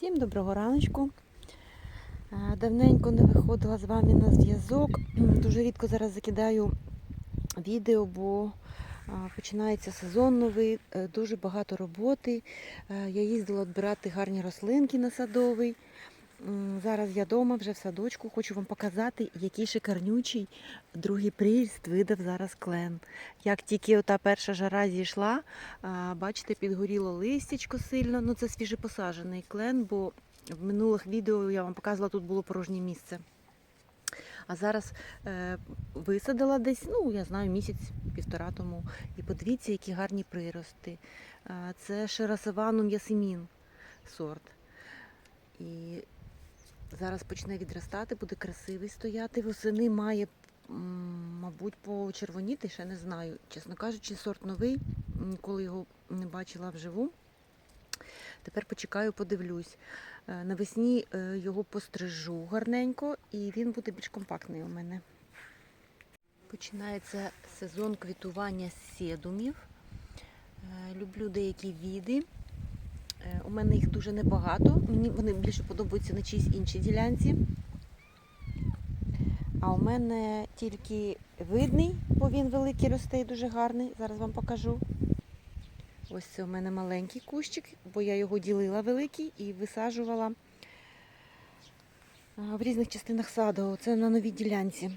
Всім доброго раночку. Е, Давненько не виходила з вами на зв'язок. Дуже рідко зараз закидаю відео, бо е, починається сезон новий, е, дуже багато роботи. Я їздила відбирати гарні рослинки на садовий. Зараз я вдома, вже в садочку. Хочу вам показати, який шикарнючий другий приріст видав зараз клен. Як тільки ота перша жара зійшла, Бачите, підгоріло листячко сильно. Ну це свіжепосаджений клен, бо в минулих відео я вам показувала, тут було порожнє місце. А зараз е, висадила десь, ну я знаю, місяць-півтора тому. І подивіться, які гарні прирости. Е, це Шерасаванум ясемін сорт. Зараз почне відростати, буде красивий стояти. Восени має, мабуть, почервоніти, ще не знаю. Чесно кажучи, сорт новий, ніколи його не бачила вживу. Тепер почекаю, подивлюсь. Е, Навесні е, його пострижу гарненько і він буде більш компактний у мене. Починається сезон квітування седумів. Е, Люблю деякі віди. Е, У мене їх дуже небагато. Мені вони більше подобаються на чиїсь іншій ділянці. А у мене тільки видний, бо він великий росте і дуже гарний. Зараз вам покажу. Ось це у мене маленький кущик, бо я його ділила великий і висаджувала в різних частинах саду. Це на новій ділянці.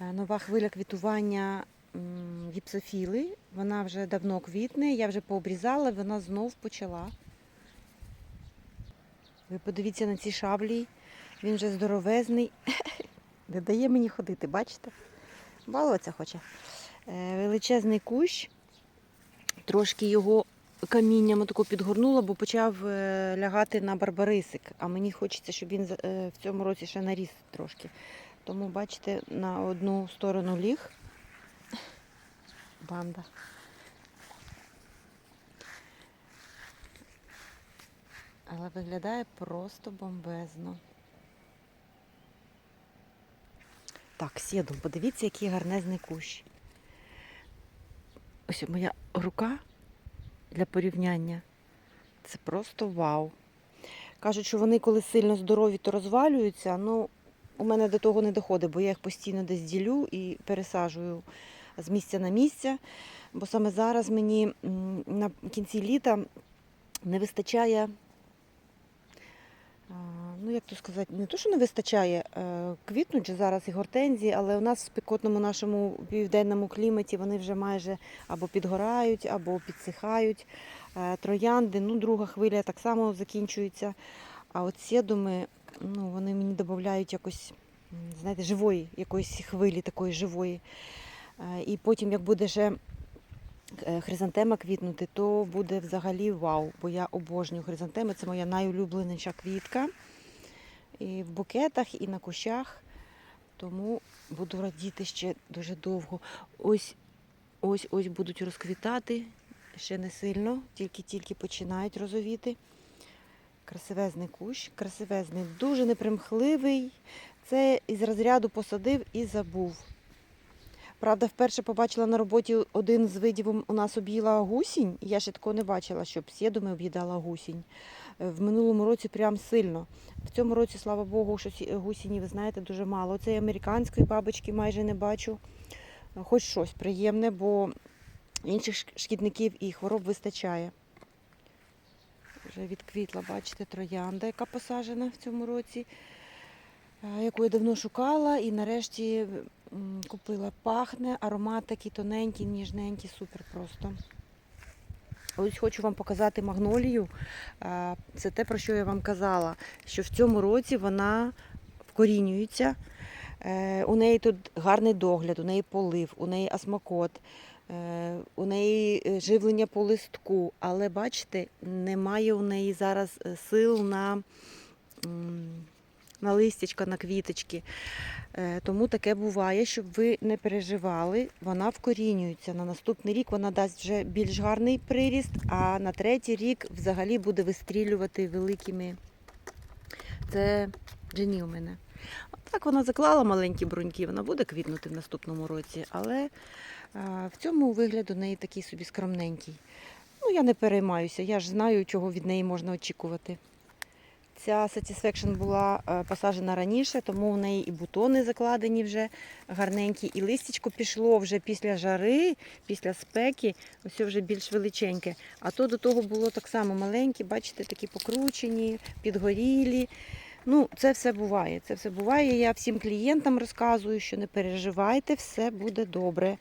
Е, Нова хвиля квітування гіпсофіли. Вона вже давно квітне, я вже пообрізала, вона знов почала. Ви подивіться на ці шаблі. Він вже здоровезний. Не дає мені ходити, бачите? Балуватися хоче. Е, Величезний кущ. Трошки його камінням таку підгорнула, бо почав е, лягати на барбарисик. А мені хочеться, щоб він е, в цьому році ще наріс трошки. Тому, бачите, на одну сторону ліг. Банда. Але виглядає просто бомбезно. Так, сідом, подивіться, який гарнезний кущ. Ось моя рука для порівняння. Це просто вау. Кажуть, що вони, коли сильно здорові, то розвалюються. Ну, у мене до того не доходить, бо я їх постійно десь ділю і пересаджую з місця на місце. Бо саме зараз мені на кінці літа не вистачає. Ну, як то сказати, не то, що не вистачає, е, квітнуть же зараз і гортензії, але у нас в спекотному нашому південному кліматі вони вже майже або підгорають, або підсихають. Е, Троянди, ну, друга хвиля так само закінчується. А от седуми, ну, вони мені додають якось, знаєте, живої, якоїсь хвилі такої живої. Е, І потім, як буде ще е, хризантема квітнути, то буде взагалі вау, бо я обожнюю хризантеми. Це моя найулюбленіша квітка. І в букетах, і на кущах. Тому буду радіти ще дуже довго. Ось ось ось будуть розквітати. Ще не сильно, тільки-тільки починають розовіти. Красивезний кущ, красивезний, дуже непримхливий. Це із розряду посадив і забув. Правда, вперше побачила на роботі один з видів у нас об'їла гусінь. Я ще такого не бачила, щоб сєдами об'їдала гусінь. Е, В минулому році прям сильно. В цьому році, слава Богу, що сі- гусіні, ви знаєте, дуже мало. Цієї американської бабочки майже не бачу. Е, Хоч щось приємне, бо інших шкідників і хвороб вистачає. Вже відквітла, бачите, троянда, яка посаджена в цьому році, е, яку я давно шукала і нарешті купила. Пахне, аромат такий тоненький, ніжненький, супер просто. Ось хочу вам показати магнолію. Це те, про що я вам казала, що в цьому році вона вкорінюється. Е, У неї тут гарний догляд, у неї полив, у неї асмакот, е, у неї е, живлення по листку. Але бачите, немає у неї зараз сил на, на листячка, на квіточки. Е, Тому таке буває, щоб ви не переживали, вона вкорінюється. На наступний рік вона дасть вже більш гарний приріст, а на третій рік взагалі буде вистрілювати великими. Це джені у мене. Так вона заклала маленькі бруньки, вона буде квітнути в наступному році, але в цьому вигляд у неї такий собі скромненький. Ну, я не переймаюся, я ж знаю, чого від неї можна очікувати. Ця Satisfaction була е, посаджена раніше, тому в неї і бутони закладені вже гарненькі, і листячко пішло вже після жари, після спеки, ось вже більш величеньке. А то до того було так само маленькі, бачите, такі покручені, підгорілі. Ну, це все буває. Це все буває. Я всім клієнтам розказую, що не переживайте, все буде добре.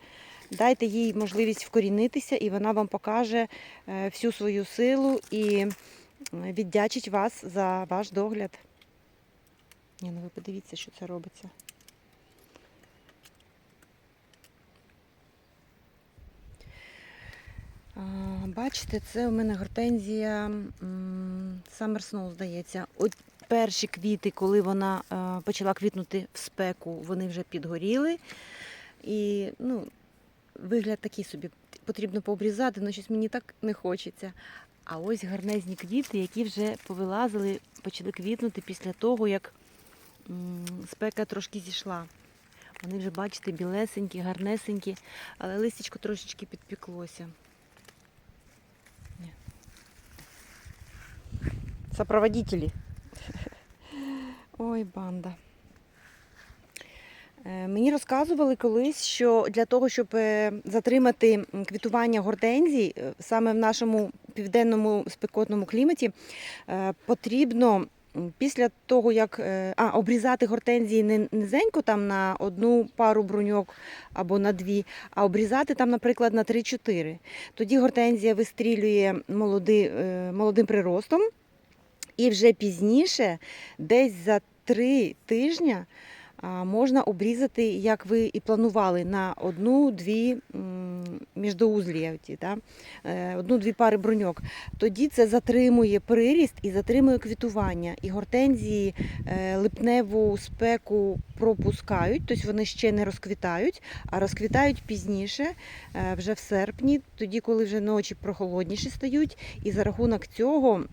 Дайте їй можливість вкорінитися, і вона вам покаже е, всю свою силу і віддячить вас за ваш догляд. Ні, ну ви подивіться, що це робиться. Бачите, це у мене гортензія Summer Snow, здається. От перші квіти, коли вона е, почала квітнути в спеку, вони вже підгоріли. І ну, вигляд такий собі. Потрібно пообрізати, але щось мені так не хочеться. А ось гарнезні квіти, які вже повилазили, почали квітнути після того, як спека трошки зійшла. Вони вже, бачите, білесенькі, гарнесенькі, але листячко трошечки підпіклося. Сопроводителі. Ой, банда. Е, Мені розказували колись, що для того, щоб е, затримати квітування гортензій е, саме в нашому південному спекотному кліматі, потрібно після того, як а, обрізати гортензії не низенько там на одну пару бруньок або на дві, а обрізати там, наприклад, на 3-4. Тоді гортензія вистрілює молоди, молодим приростом, і вже пізніше, десь за три тижня, можна обрізати, як ви і планували, на одну-дві да? е, одну-дві пари бруньок. Тоді це затримує приріст і затримує квітування. І гортензії е, липневу спеку пропускають, тобто вони ще не розквітають, а розквітають пізніше, е, вже в серпні, тоді, коли вже ночі прохолодніші стають. І за рахунок цього.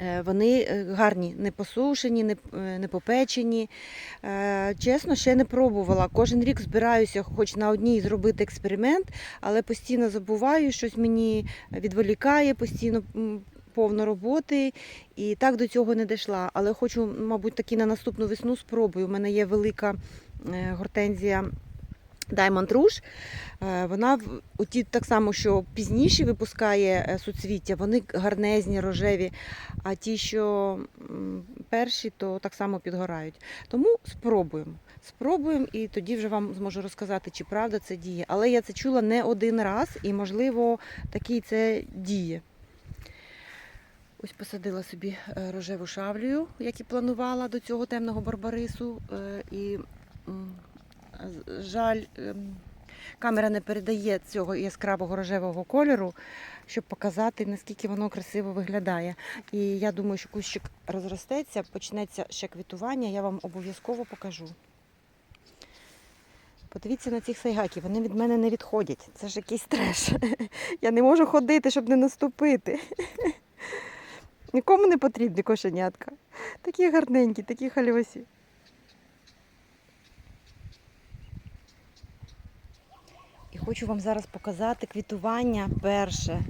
Е, Вони е, гарні, не посушені, не, е, попечені. Чесно, ще не пробувала. Кожен рік збираюся хоч на одній зробити експеримент, але постійно забуваю, щось мені відволікає, постійно повно роботи. І так до цього не дійшла. Але хочу, мабуть, таки на наступну весну спробую. У мене є велика гортензія. Diamond Rouge, Е, вона оті так само, що пізніше випускає е, суцвіття, вони гарнезні, рожеві, а ті, що перші, то так само підгорають. Тому спробуємо. Спробуємо і тоді вже вам зможу розказати, чи правда це діє. Але я це чула не один раз і, можливо, такий це діє. Ось посадила собі е, рожеву шавлію, як і планувала до цього темного барбарису. І жаль, ем, камера не передає цього яскравого рожевого кольору, щоб показати, наскільки воно красиво виглядає. І я думаю, що кущик розростеться, почнеться ще квітування, я вам обов'язково покажу. Подивіться на цих сайгаків, вони від мене не відходять. Це ж якийсь треш. Я не можу ходити, щоб не наступити. Нікому не потрібні кошенятка. Такі гарненькі, такі хальвасі. Хочу вам зараз показати квітування перше е,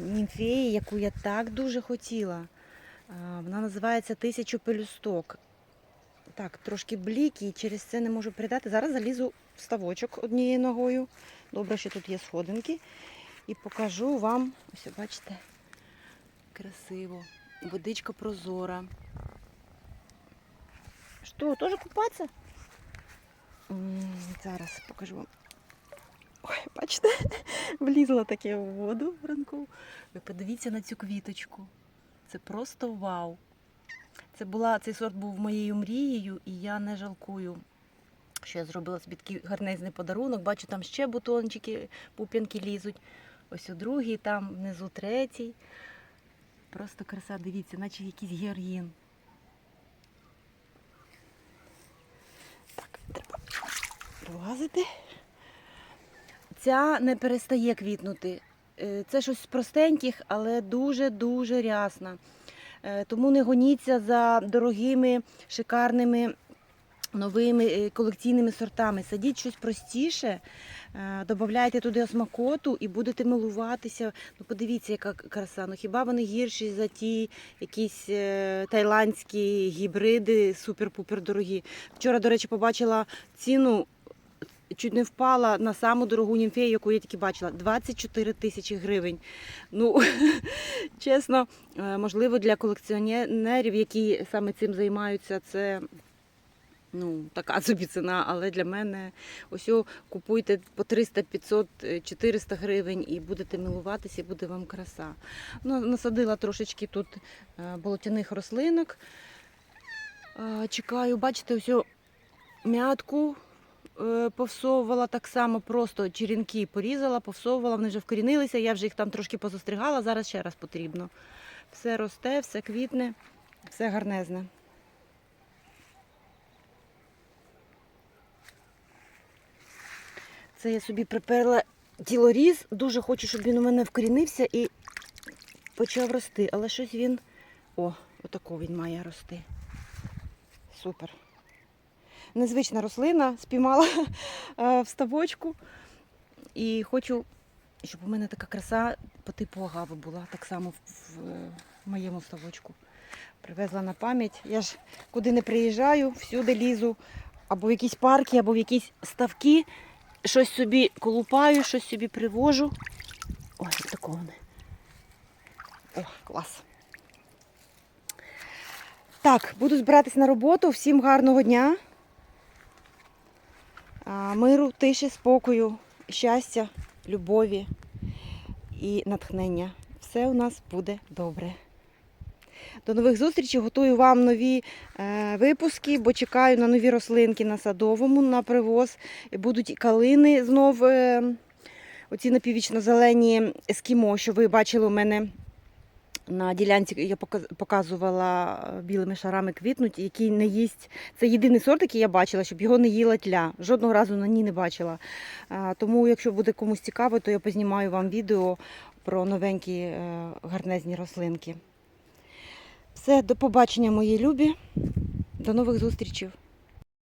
німфеї, яку я так дуже хотіла. Е, Вона називається Тисячу пелюсток. Так, трошки бліки, і через це не можу передати. Зараз залізу в ставочок однією ногою. Добре, що тут є сходинки. І покажу вам, ось бачите, красиво. Водичка прозора. Що, теж купатися? Зараз покажу вам. Ой, бачите, влізла таке в воду в ранку. Ви подивіться на цю квіточку. Це просто вау. Це була, цей сорт був моєю мрією, і я не жалкую, що я зробила собі такий гарнезний подарунок. Бачу, там ще бутончики, пуп'янки лізуть. Ось у другий, там внизу третій. Просто краса, дивіться, наче якийсь георгін. Так, треба влазити. Ця не перестає квітнути. Е, Це щось з простеньких, але дуже-дуже рясна. Е, Тому не гоніться за дорогими, шикарними новими е, колекційними сортами. Садіть щось простіше, додавайте туди осмакоту і будете милуватися. Ну, подивіться, яка краса. Ну хіба вони гірші за ті якісь тайландські гібриди супер-пупер дорогі. Вчора, до речі, побачила ціну. Чуть не впала на саму дорогу німфею, яку я тільки бачила 24 тисячі гривень. Ну, чесно, е, можливо, для колекціонерів, які саме цим займаються, це ну, така собі ціна, але для мене ось купуйте по 300, 500, е, 400 гривень і будете милуватися, і буде вам краса. Ну, насадила трошечки тут е, болотяних рослинок. Е, Чекаю, бачите, ось м'ятку повсовувала так само, просто черенки порізала, повсовувала, вони вже вкорінилися, я вже їх там трошки позастригала, зараз ще раз потрібно. Все росте, все квітне, все гарнезне. Це я собі приперла тілоріз. Дуже хочу, щоб він у мене вкорінився і почав рости. Але щось він. О, отако він має рости. Супер. Незвична рослина, спіймала е, в ставочку. І хочу, щоб у мене така краса по типу агави була, так само в, моєму ставочку. Привезла на пам'ять. Я ж куди не приїжджаю, всюди лізу, або в якісь парки, або в якісь ставки щось собі колупаю, щось собі привожу. Ой, такого не. О, клас. Так, буду збиратись на роботу. Всім гарного дня. Миру, тиші, спокою, щастя, любові і натхнення. Все у нас буде добре. До нових зустрічей. Готую вам нові е, випуски, бо чекаю на нові рослинки на садовому, на привоз. Будуть і калини знов. Е, оці напіввічно-зелені ескімо, що ви бачили у мене на ділянці, я показувала е, білими шарами квітнуть, який не їсть. Це єдиний сорт, який я бачила, щоб його не їла тля. Жодного разу на ній не бачила. Тому, якщо буде комусь цікаво, то я познімаю вам відео про новенькі е, гарнезні рослинки. Все, до побачення, мої любі. До нових зустрічей.